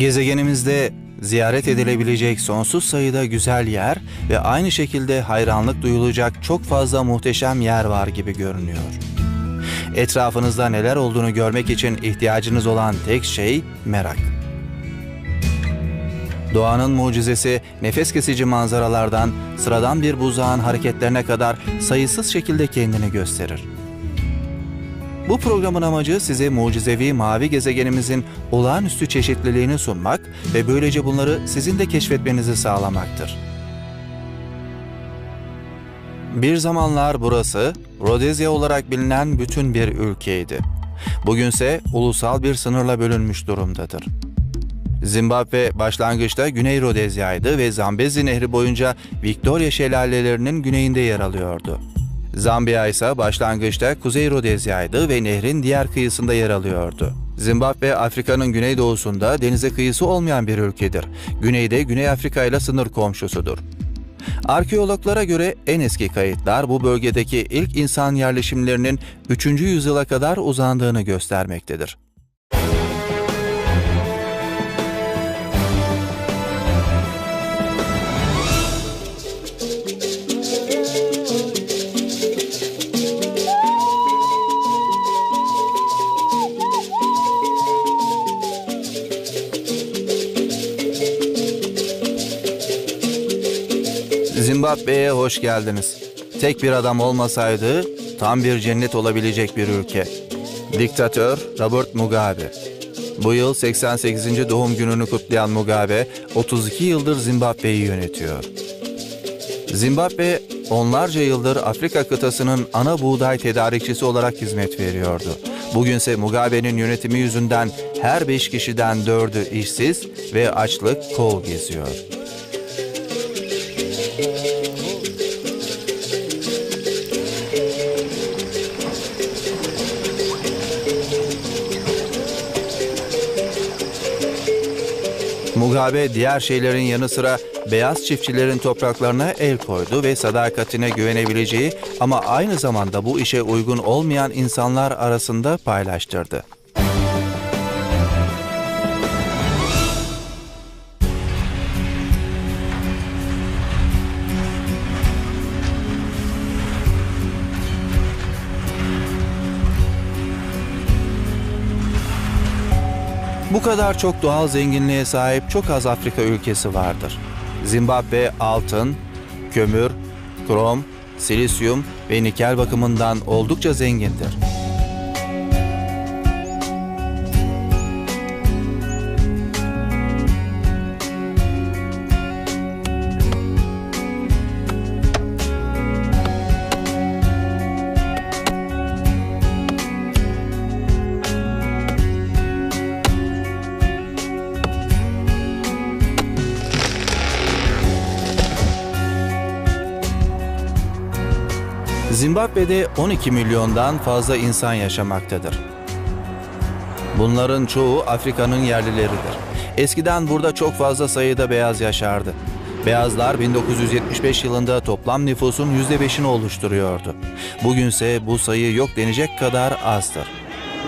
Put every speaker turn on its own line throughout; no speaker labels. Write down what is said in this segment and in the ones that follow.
Gezegenimizde ziyaret edilebilecek sonsuz sayıda güzel yer ve aynı şekilde hayranlık duyulacak çok fazla muhteşem yer var gibi görünüyor. Etrafınızda neler olduğunu görmek için ihtiyacınız olan tek şey merak. Doğanın mucizesi nefes kesici manzaralardan sıradan bir buzağın hareketlerine kadar sayısız şekilde kendini gösterir. Bu programın amacı size mucizevi mavi gezegenimizin olağanüstü çeşitliliğini sunmak ve böylece bunları sizin de keşfetmenizi sağlamaktır. Bir zamanlar burası Rodezya olarak bilinen bütün bir ülkeydi. Bugünse ulusal bir sınırla bölünmüş durumdadır. Zimbabwe başlangıçta Güney Rodezya'ydı ve Zambezi Nehri boyunca Victoria şelalelerinin güneyinde yer alıyordu. Zambiya ise başlangıçta Kuzey Rodezya'ydı ve nehrin diğer kıyısında yer alıyordu. Zimbabwe, Afrika'nın güneydoğusunda denize kıyısı olmayan bir ülkedir. Güneyde Güney Afrika ile sınır komşusudur. Arkeologlara göre en eski kayıtlar bu bölgedeki ilk insan yerleşimlerinin 3. yüzyıla kadar uzandığını göstermektedir. Zimbabwe'ye hoş geldiniz. Tek bir adam olmasaydı tam bir cennet olabilecek bir ülke. Diktatör Robert Mugabe. Bu yıl 88. doğum gününü kutlayan Mugabe 32 yıldır Zimbabwe'yi yönetiyor. Zimbabwe onlarca yıldır Afrika kıtasının ana buğday tedarikçisi olarak hizmet veriyordu. Bugünse Mugabe'nin yönetimi yüzünden her beş kişiden dördü işsiz ve açlık kol geziyor. Mugabe diğer şeylerin yanı sıra beyaz çiftçilerin topraklarına el koydu ve sadakatine güvenebileceği ama aynı zamanda bu işe uygun olmayan insanlar arasında paylaştırdı. Bu kadar çok doğal zenginliğe sahip çok az Afrika ülkesi vardır. Zimbabwe altın, kömür, krom, silisyum ve nikel bakımından oldukça zengindir. Zimbabwe'de 12 milyondan fazla insan yaşamaktadır. Bunların çoğu Afrika'nın yerlileridir. Eskiden burada çok fazla sayıda beyaz yaşardı. Beyazlar 1975 yılında toplam nüfusun %5'ini oluşturuyordu. Bugünse bu sayı yok denecek kadar azdır.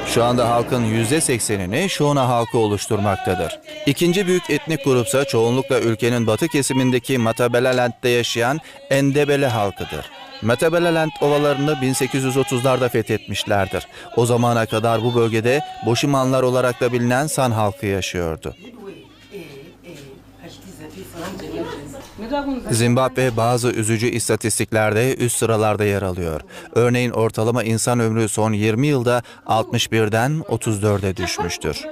Şu anda halkın %80'ini Şona halkı oluşturmaktadır. İkinci büyük etnik grupsa çoğunlukla ülkenin batı kesimindeki Matabeleland'de yaşayan Endebele halkıdır. Matabeleland ovalarını 1830'larda fethetmişlerdir. O zamana kadar bu bölgede Boşimanlar olarak da bilinen San halkı yaşıyordu. Zimbabwe bazı üzücü istatistiklerde üst sıralarda yer alıyor. Örneğin ortalama insan ömrü son 20 yılda 61'den 34'e düşmüştür.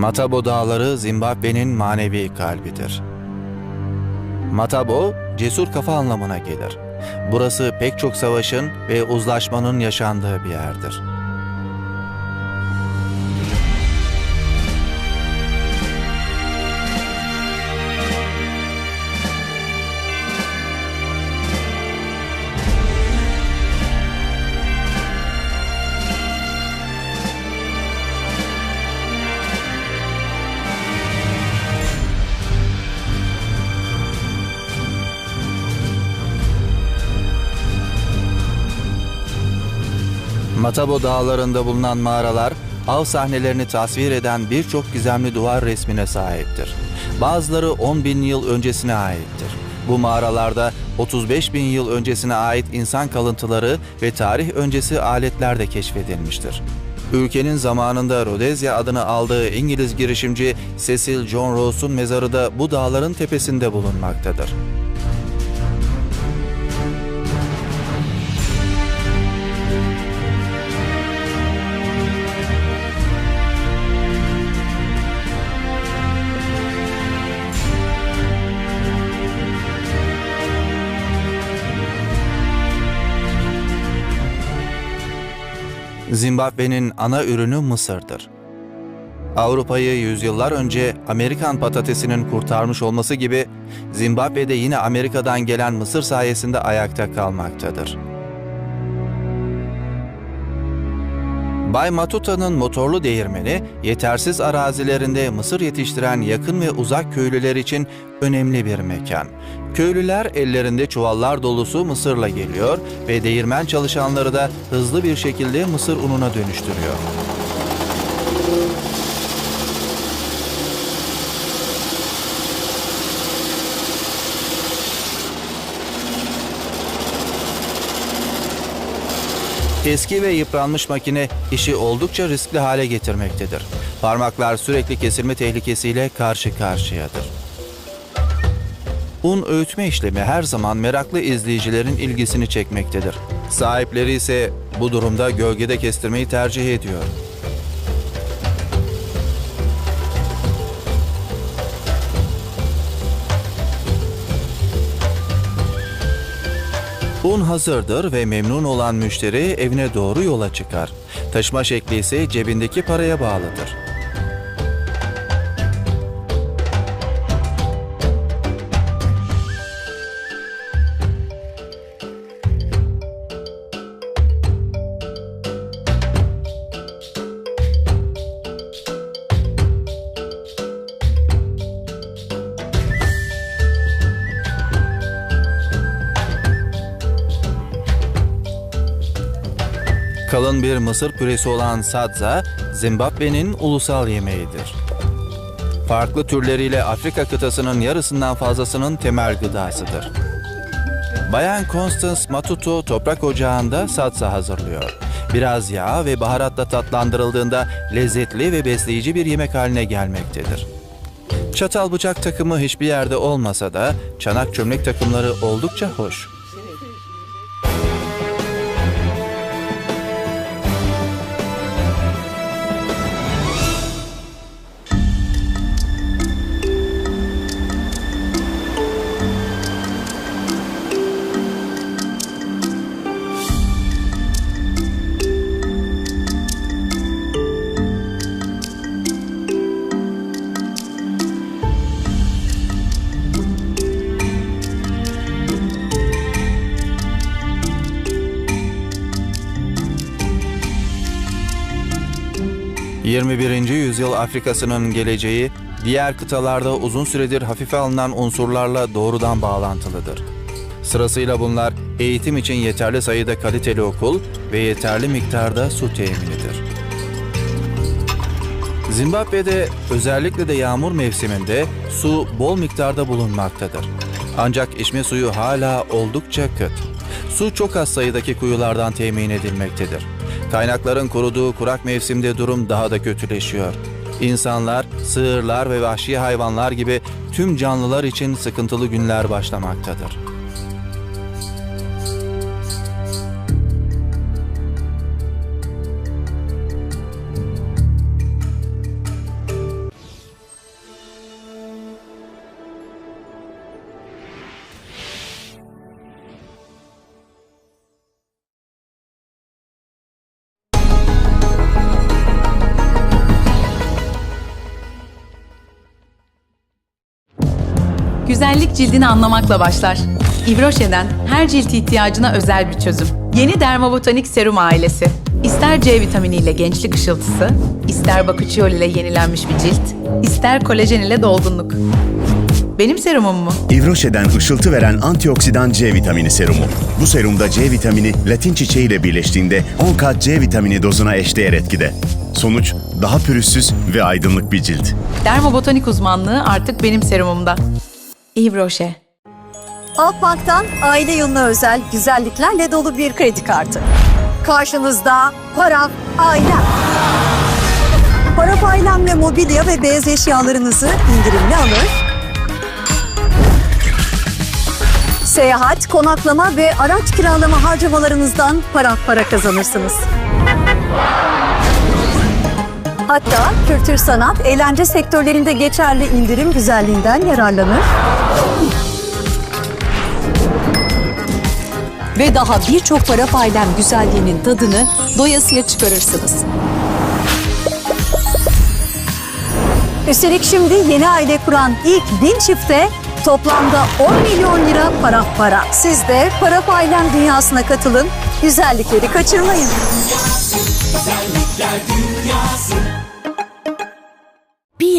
Matabo Dağları Zimbabwe'nin manevi kalbidir. Matabo, cesur kafa anlamına gelir. Burası pek çok savaşın ve uzlaşmanın yaşandığı bir yerdir. Matabo dağlarında bulunan mağaralar, av sahnelerini tasvir eden birçok gizemli duvar resmine sahiptir. Bazıları 10 bin yıl öncesine aittir. Bu mağaralarda 35 bin yıl öncesine ait insan kalıntıları ve tarih öncesi aletler de keşfedilmiştir. Ülkenin zamanında Rhodezya adını aldığı İngiliz girişimci Cecil John Rose'un mezarı da bu dağların tepesinde bulunmaktadır. Zimbabwe'nin ana ürünü mısırdır. Avrupa'yı yüzyıllar önce Amerikan patatesinin kurtarmış olması gibi Zimbabwe'de yine Amerika'dan gelen mısır sayesinde ayakta kalmaktadır. Bay Matuta'nın motorlu değirmeni, yetersiz arazilerinde mısır yetiştiren yakın ve uzak köylüler için önemli bir mekan. Köylüler ellerinde çuvallar dolusu mısırla geliyor ve değirmen çalışanları da hızlı bir şekilde mısır ununa dönüştürüyor. Eski ve yıpranmış makine işi oldukça riskli hale getirmektedir. Parmaklar sürekli kesilme tehlikesiyle karşı karşıyadır. Un öğütme işlemi her zaman meraklı izleyicilerin ilgisini çekmektedir. Sahipleri ise bu durumda gölgede kestirmeyi tercih ediyor. Un hazırdır ve memnun olan müşteri evine doğru yola çıkar. Taşıma şekli ise cebindeki paraya bağlıdır. Kalın bir mısır püresi olan sadza, Zimbabwe'nin ulusal yemeğidir. Farklı türleriyle Afrika kıtasının yarısından fazlasının temel gıdasıdır. Bayan Constance Matuto toprak ocağında satsa hazırlıyor. Biraz yağ ve baharatla tatlandırıldığında lezzetli ve besleyici bir yemek haline gelmektedir. Çatal bıçak takımı hiçbir yerde olmasa da çanak çömlek takımları oldukça hoş. ...21. yüzyıl Afrika'sının geleceği... ...diğer kıtalarda uzun süredir hafife alınan unsurlarla doğrudan bağlantılıdır. Sırasıyla bunlar eğitim için yeterli sayıda kaliteli okul ve yeterli miktarda su teminidir. Zimbabwe'de özellikle de yağmur mevsiminde su bol miktarda bulunmaktadır. Ancak içme suyu hala oldukça kıt. Su çok az sayıdaki kuyulardan temin edilmektedir. Kaynakların kuruduğu kurak mevsimde durum daha da kötüleşiyor. İnsanlar, sığırlar ve vahşi hayvanlar gibi tüm canlılar için sıkıntılı günler başlamaktadır.
Güzellik cildini anlamakla başlar. Yves Rocher'den her cilt ihtiyacına özel bir çözüm. Yeni Dermabotanik Serum ailesi. İster C vitaminiyle gençlik ışıltısı, ister Bakuchiol ile yenilenmiş bir cilt, ister kolajen ile dolgunluk. Benim serumum mu?
Ivroşe'den ışıltı veren antioksidan C vitamini serumu. Bu serumda C vitamini latin çiçeği ile birleştiğinde 10 kat C vitamini dozuna eşdeğer etkide. Sonuç daha pürüzsüz ve aydınlık bir cilt.
Dermobotanik uzmanlığı artık benim serumumda. Yves Rocher.
Halkbank'tan aile yılına özel güzelliklerle dolu bir kredi kartı. Karşınızda Paraf Ailem. Paraf Ailem'le mobilya ve beyaz eşyalarınızı indirimli alır. Seyahat, konaklama ve araç kiralama harcamalarınızdan paraf para kazanırsınız. Hatta kültür, sanat, eğlence sektörlerinde geçerli indirim güzelliğinden yararlanır. ve daha birçok para faydam güzelliğinin tadını doyasıya çıkarırsınız. Üstelik şimdi yeni aile kuran ilk bin çifte toplamda 10 milyon lira para para. Siz de para ailem dünyasına katılın, güzellikleri kaçırmayın.
Bir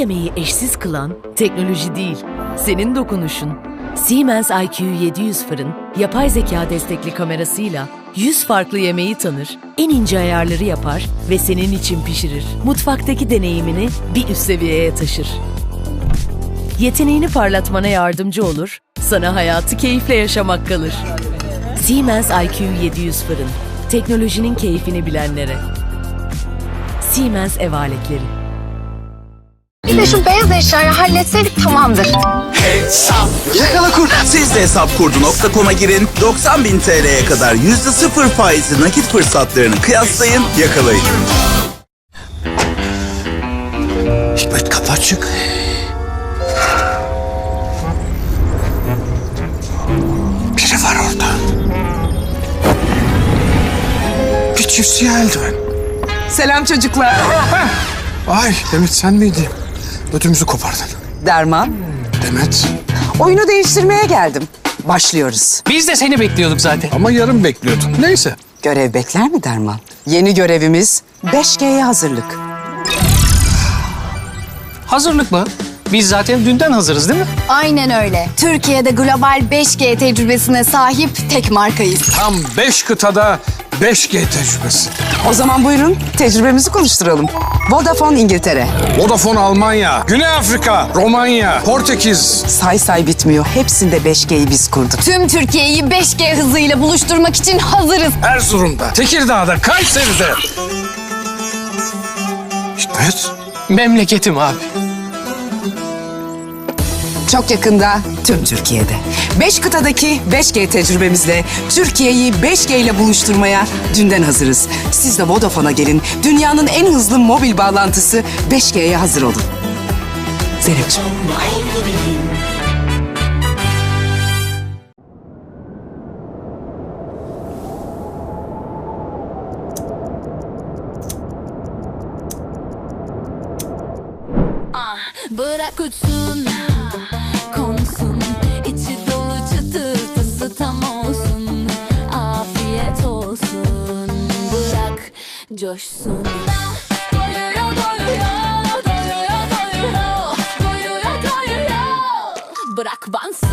yemeği eşsiz kılan teknoloji değil, senin dokunuşun. Siemens IQ 700 fırın, yapay zeka destekli kamerasıyla 100 farklı yemeği tanır, en ince ayarları yapar ve senin için pişirir. Mutfaktaki deneyimini bir üst seviyeye taşır. Yeteneğini parlatmana yardımcı olur, sana hayatı keyifle yaşamak kalır. Siemens IQ 700 fırın, teknolojinin keyfini bilenlere. Siemens ev aletleri.
Bir de şu beyaz eşyayı halletseydik tamamdır.
Hesap. Yakala kur. Siz de hesapkurdu.com'a girin. 90 bin TL'ye kadar %0 faizli nakit fırsatlarını kıyaslayın, yakalayın. Hikmet kapı açık. Biri var orada. Bir çift siyah eldiven.
Selam çocuklar.
Ay Demet sen miydin? Ödümüzü kopardın.
Derman.
Demet.
Oyunu değiştirmeye geldim. Başlıyoruz.
Biz de seni bekliyorduk zaten. Ama yarın bekliyorduk. Neyse.
Görev bekler mi Derman? Yeni görevimiz 5G'ye hazırlık.
Hazırlık mı? Biz zaten dünden hazırız değil mi?
Aynen öyle. Türkiye'de global 5G tecrübesine sahip tek markayız.
Tam beş kıtada 5G tecrübesi.
O zaman buyurun tecrübemizi konuşturalım. Vodafone İngiltere.
Vodafone Almanya, Güney Afrika, Romanya, Portekiz.
Say say bitmiyor. Hepsinde 5G'yi biz kurduk.
Tüm Türkiye'yi 5G hızıyla buluşturmak için hazırız.
Erzurum'da, Tekirdağ'da, Kayseri'de. Hikmet.
Memleketim abi.
Çok yakında tüm Türkiye'de. 5 kıtadaki 5G tecrübemizle Türkiye'yi 5G ile buluşturmaya dünden hazırız. Siz de Vodafone'a gelin. Dünyanın en hızlı mobil bağlantısı 5G'ye hazır olun. Zeynep'ciğim.
Coşsun. Doyuyor, doyuyor, doyuyor, doyuyor Doyuyor, doyuyor Bırak bansın,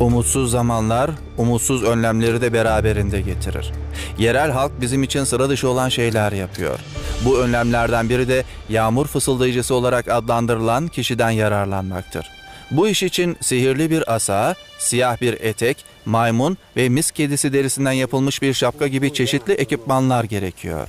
Umutsuz zamanlar, umutsuz önlemleri de beraberinde getirir. Yerel halk bizim için sıra dışı olan şeyler yapıyor. Bu önlemlerden biri de yağmur fısıldayıcısı olarak adlandırılan kişiden yararlanmaktır. Bu iş için sihirli bir asa, siyah bir etek, maymun ve mis kedisi derisinden yapılmış bir şapka gibi çeşitli ekipmanlar gerekiyor.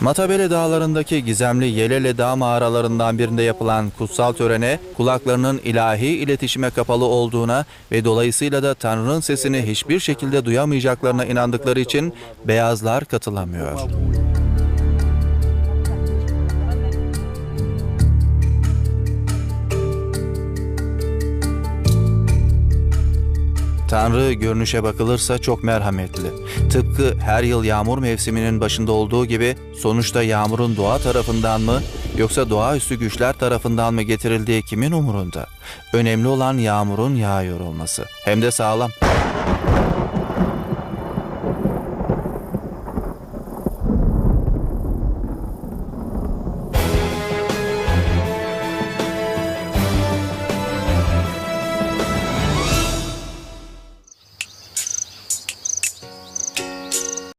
Matabele dağlarındaki gizemli Yelele Dağ mağaralarından birinde yapılan kutsal törene kulaklarının ilahi iletişime kapalı olduğuna ve dolayısıyla da Tanrı'nın sesini hiçbir şekilde duyamayacaklarına inandıkları için beyazlar katılamıyor. Tanrı görünüşe bakılırsa çok merhametli. Tıpkı her yıl yağmur mevsiminin başında olduğu gibi sonuçta yağmurun doğa tarafından mı yoksa doğaüstü güçler tarafından mı getirildiği kimin umurunda? Önemli olan yağmurun yağıyor olması. Hem de sağlam.